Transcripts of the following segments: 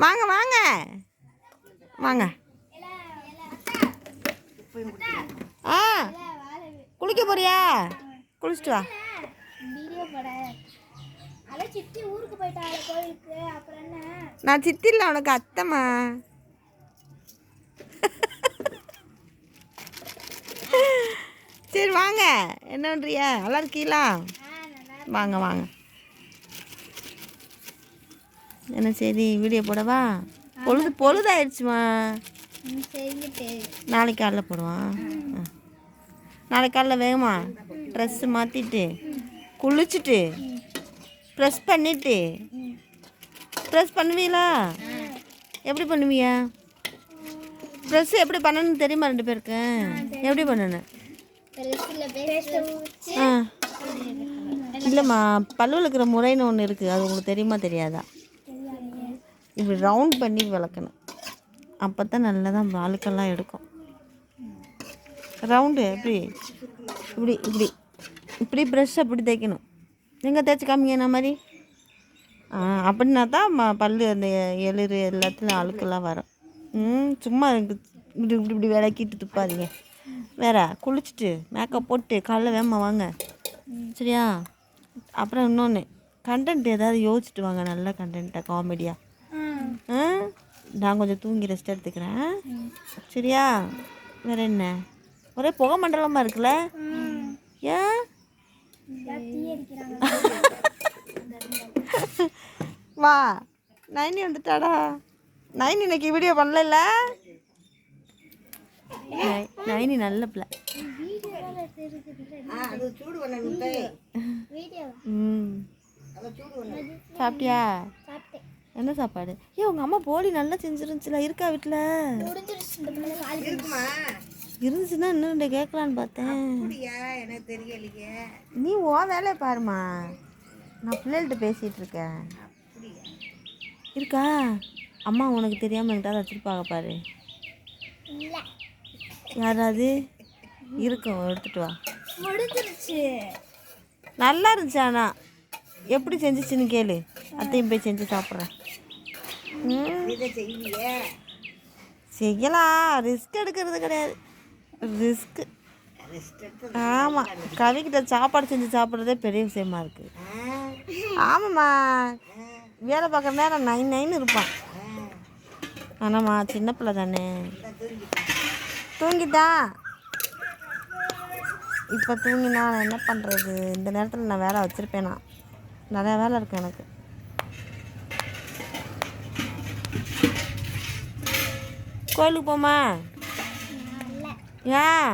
வாங்க வாங்க. வாங்க. ஆ குளிக்க போறியா? குளிச்சுட்டு வா. நான் சித்தி இல்லை உனக்கு அத்தைம்மா. சரி வாங்க. என்ன பண்ணுறியா நல்லா இருக்கீங்களா? வாங்க வாங்க. என்ன சரி வீடியோ போடவா? பொழுது பொழுதாயிடுச்சுமா. நாளைக்கு காலைல போடுவான் ஆ. நாளைக்கு காலைல வேகமா ட்ரெஸ்ஸு மாற்றிட்டு குளிச்சுட்டு ப்ரெஸ் பண்ணிட்டு. ப்ரெஸ் பண்ணுவீங்களா? எப்படி பண்ணுவியா? ப்ரெஸ் எப்படி பண்ணணும்னு தெரியுமா ரெண்டு பேருக்கு? எப்படி பண்ணணும் இல்லைம்மா பல்லு விளக்குற முறைன்னு ஒன்று இருக்குது அது உங்களுக்கு தெரியுமா தெரியாதா? இப்படி ரவுண்ட் பண்ணி விளக்கணும். அப்போ தான் நல்லா தான் அழுக்கெல்லாம் எடுக்கும். ரவுண்டு எப்படி? இப்படி இப்படி. இப்படி ப்ரெஷ் அப்படி தேய்க்கணும். நீங்கள் தேய்ச்சி காமிங்க என்ன மாதிரி? அப்படின்னா தான் ம- பல்லு அந்த எளிறு எல்லாத்துலையும் அழுக்கெல்லாம் வரும். ம் சும்மா இப்படி இப்படி இப்படி இப்படி விளக்கிட்டு துப்பாதீங்க. வேற குளிச்சுட்டு மேக்கப் போட்டு காலைல வேமா வாங்க. சரியா? அப்புறம் இன்னொன்று கண்டென்ட் ஏதாவது யோசிச்சுட்டு வாங்க. நல்ல கண்டென்ட்டாக காமெடியாக நான் கொஞ்சம் தூங்கி ரெஸ்ட் எடுத்துக்கிறேன். சரியா? வேற என்ன? ஒரே புகை மண்டலமாக இருக்குல்ல? ஏன் வா. நைனி வந்துட்டாடா. நைனி இன்னைக்கு வீடியோ பண்ணல நைனி நல்ல பிள்ளை. வீடியோ ம். சாப்பிட்டியா? என்ன சாப்பாடு? ஏ உங்கள் அம்மா போலி நல்லா செஞ்சிருந்துச்சுல இருக்கா வீட்டில் இருந்துச்சுன்னா இன்னும் ரெண்டு கேட்கலான்னு பார்த்தேன் நீ ஓ வேலையை பாருமா நான் பிள்ளைகள்கிட்ட பேசிகிட்டு இருக்கேன். இருக்கா? அம்மா உனக்கு தெரியாமல் என்கிட்ட வச்சுருப்பாங்க பாரு. இல்லை. யாராவது? இருக்கும் எடுத்துட்டு வா. முடிஞ்சிருச்சு. நல்லா இருந்துச்சு ஆனால் எப்படி செஞ்சுச்சுன்னு கேளு. அத்தையும் போய் செஞ்சு சாப்பிட்றேன். செய்யலாம் ரிஸ்க் எடுக்கிறது கிடையாது. ரிஸ்க்கு ஆமாம் கவிக்கிட்ட சாப்பாடு செஞ்சு சாப்பிட்றதே பெரிய விஷயமா இருக்கு. ஆமாம்மா. வேலை பார்க்குற நேரம் நைன் நைன் இருப்பான். ஆனாம்மா சின்ன பிள்ளை தானே. தூங்கிட்டா? இப்போ தூங்கினா நான் என்ன பண்ணுறது இந்த நேரத்தில் நான் வேலை வச்சுருப்பேனா? நிறையா வேலை இருக்கு எனக்கு. கோயிலுக்கு போமா ஏன்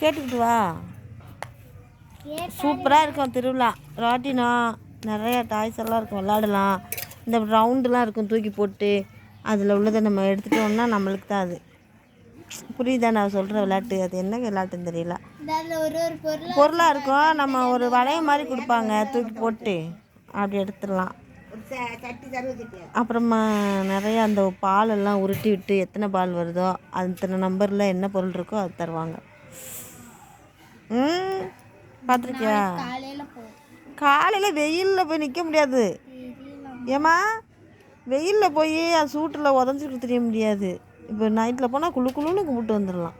கேட்டுக்கிட்டு வா. சூப்பராக இருக்கும் திருவிழா. ராட்டினம் நிறையா டாய்ஸ் எல்லாம் இருக்கும் விளாடலாம் இந்த ரவுண்டுலாம் இருக்கும் தூக்கி போட்டு அதில் உள்ளதை நம்ம எடுத்துட்டோம்னா நம்மளுக்கு தான் அது. புரியுதா நான் சொல்கிற விளையாட்டு? அது என்ன விளையாட்டுன்னு தெரியல. பொருளாக இருக்கும். நம்ம ஒரு வளையம் மாதிரி கொடுப்பாங்க தூக்கி போட்டு அப்படி எடுத்துடலாம். அப்புறமா நிறைய அந்த பால் எல்லாம் உருட்டி விட்டு எத்தனை பால் வருதோ அத்தனை நம்பரில் என்ன பொருள் இருக்கோ அது தருவாங்க. ம் பார்த்துருக்கியா? காலையில் வெயிலில் போய் நிற்க முடியாது. ஏம்மா வெயிலில் போய் அது சூட்டில் உதஞ்சிட்டு தெரிய முடியாது. இப்போ நைட்டில் போனால் குளு குளுன்னு கும்பிட்டு வந்துடலாம்.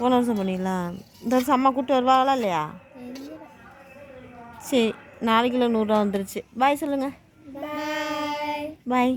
போன வருஷம் பண்ணிடலாம். இந்த வருஷம் அம்மா கூப்பிட்டு வருவாங்களா இல்லையா? சரி. நாலு கிலோ நூறுரூவா வந்துருச்சு. பாய் சொல்லுங்கள் பாய் பாய்